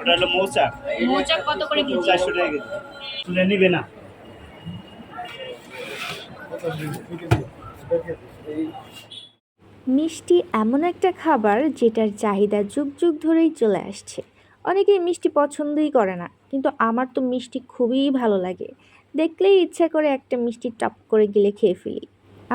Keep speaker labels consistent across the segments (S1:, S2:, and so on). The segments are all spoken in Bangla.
S1: ওটা হলো মৌচাক।
S2: মৌচাক কত করে কেজি?
S1: চারশো টাকা কেজি। তুলে নিবে না।
S3: মিষ্টি এমন একটা খাবার যেটার চাহিদা যুগ যুগ ধরেই চলে আসছে। অনেকেই মিষ্টি পছন্দই করে না কিন্তু আমার তো মিষ্টি খুবই ভালো লাগে। দেখলেই ইচ্ছা করে একটা মিষ্টি টপ করে গেলে খেয়ে ফেলি।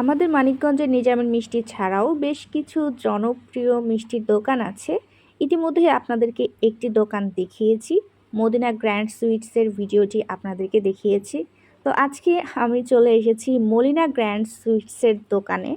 S3: আমাদের মানিকগঞ্জের নিজামের মিষ্টি ছাড়াও বেশ কিছু জনপ্রিয় মিষ্টির দোকান আছে। ইতিমধ্যে আপনাদেরকে একটি দোকান দেখিয়েছি, মদিনা গ্র্যান্ড সুইটসের ভিডিওটি আপনাদেরকে দেখিয়েছি। তো আজকে আমি চলে এসেছি মলিনা গ্র্যান্ড সুইটসের দোকানে।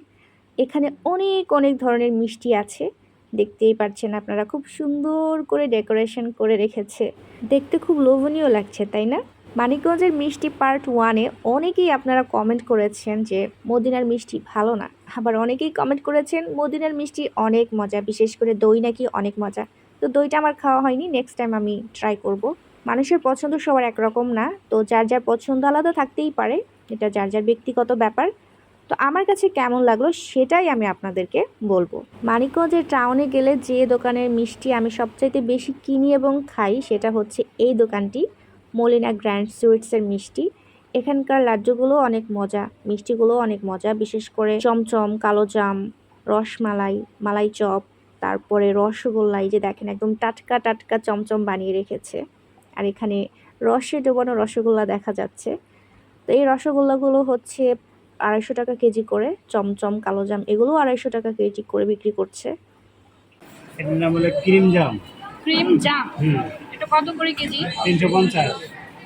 S3: এখানে অনেক অনেক ধরনের মিষ্টি আছে। দেখতেই পাচ্ছেন আপনারা, খুব সুন্দর করে ডেকোরেশন করে রেখেছে। দেখতে খুব লোভনীয় লাগছে, তাই না? মানিকগঞ্জের মিষ্টি পার্ট ওয়ানে অনেকেই আপনারা কমেন্ট করেছেন যে, মদিনার মিষ্টি ভালো না। আবার অনেকেই কমেন্ট করেছেন, মদিনার মিষ্টি অনেক মজা, বিশেষ করে দই নাকি অনেক মজা। তো দইটা আমার খাওয়া হয়নি নেক্সট টাইম আমি ট্রাই করব। মানুষের পছন্দ সবার একরকম না, তো যার যার পছন্দ আলাদা থাকতেই পারে, এটা যার যার ব্যক্তিগত ব্যাপার। তো আমার কাছে কেমন লাগল সেটাই আমি আপনাদেরকে বলব। মানিকগঞ্জের টাউনে গেলে যে দোকানের মিষ্টি আমি সবচাইতে বেশি কিনি এবং খাই, সেটা হচ্ছে এই দোকানটি। মলিনা গ্র্যান্ড সুইটসের মিষ্টি। এখানকার লাড্ডুগুলো অনেক মজা মিষ্টিগুলো অনেক মজা, বিশেষ করে চমচম কালোজাম রসমালাই মালাই চপ, তারপরে রসগোল্লাই যে দেখেন একদম টাটকা টাটকা চমচম বানিয়ে রেখেছে। আর এখানে রসে ডোবানো রসগোল্লা দেখা যাচ্ছে। তো এই রসগোল্লাগুলো হচ্ছে আড়াইশো টাকা কেজি করে, চমচম কালোজাম এগুলো আড়াইশো টাকা কেজি করে বিক্রি করছে।
S1: নাম হলো ক্রিম জাম। হুম।
S2: এটা কত করে কেজি?
S1: তিনশো পঞ্চাশ।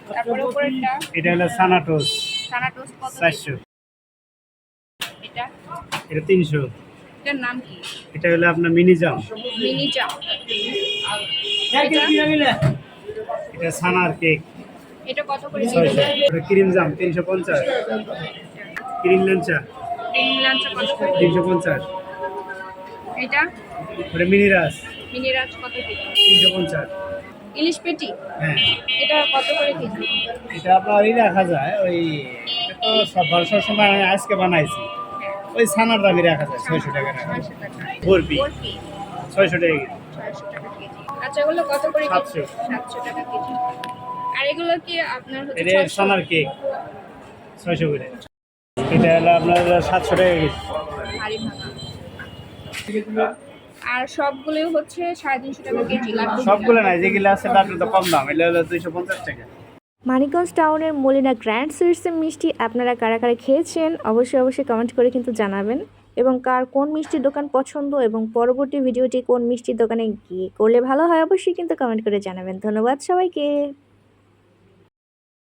S2: তারপরে উপরেরটা?
S1: এটা হলো সানাটোস
S2: সানা টোস্ট কত?
S1: চারশো।
S2: এটা?
S1: এটা তিনশো।
S2: এটার নাম কি?
S1: এটা হলো আপনার মিনি জাম।
S2: মিনি জাম।
S1: এটা সানার কেক।
S2: এটা কত করে কেজি?
S1: এটা ক্রিম জাম তিনশো পঞ্চাশ। ক্রিম লেঞ্চা
S2: ক্রিম লাঞ্চা কত করে? কেজি?
S1: তিনশো পঞ্চাশ।
S2: এটা?
S1: মিনি রাস
S2: মিনি রাজ কত কেজি?
S1: তিনশো পঞ্চাশ।
S2: ইলিশ পেটি?
S1: হ্যাঁ।
S2: এটা কত করে কেজি?
S1: এটা আপনার এই রাখা যায় ওই এটা তো সব সব সময় আমি আজকে বানাইছি। ওই সানার দামি রাখা যায় ছয়শো টাকা রাখা বরফি। ছয়শো টাকা কেজি।
S2: আচ্ছা এগুলো কত করে
S1: সাতশো।
S2: সাতশো টাকা কেজি। আর এগুলো কি আপনার হচ্ছে
S1: কেক। ছয়শো করে। এটা হলো আপনার সাতশো টাকা কেজি।
S2: আর সবগুলো হচ্ছে সাড়ে তিনশো টাকা কেজি।
S1: সবগুলো নাই যেগুলো আছে তার তো কম দাম এগুলো হলো দুইশো পঞ্চাশ টাকা।
S3: মানিকগঞ্জ টাউনের মলিনা গ্র্যান্ড সুইটসের মিষ্টি আপনারা কারা কারা খেয়েছেন অবশ্যই অবশ্যই কমেন্ট করে কিন্তু জানাবেন। এবং কার কোন মিষ্টির দোকান পছন্দ এবং পরবর্তী ভিডিওটি কোন মিষ্টির দোকানে গিয়ে করলে ভালো হয় অবশ্যই কিন্তু কমেন্ট করে জানাবেন। ধন্যবাদ সবাইকে।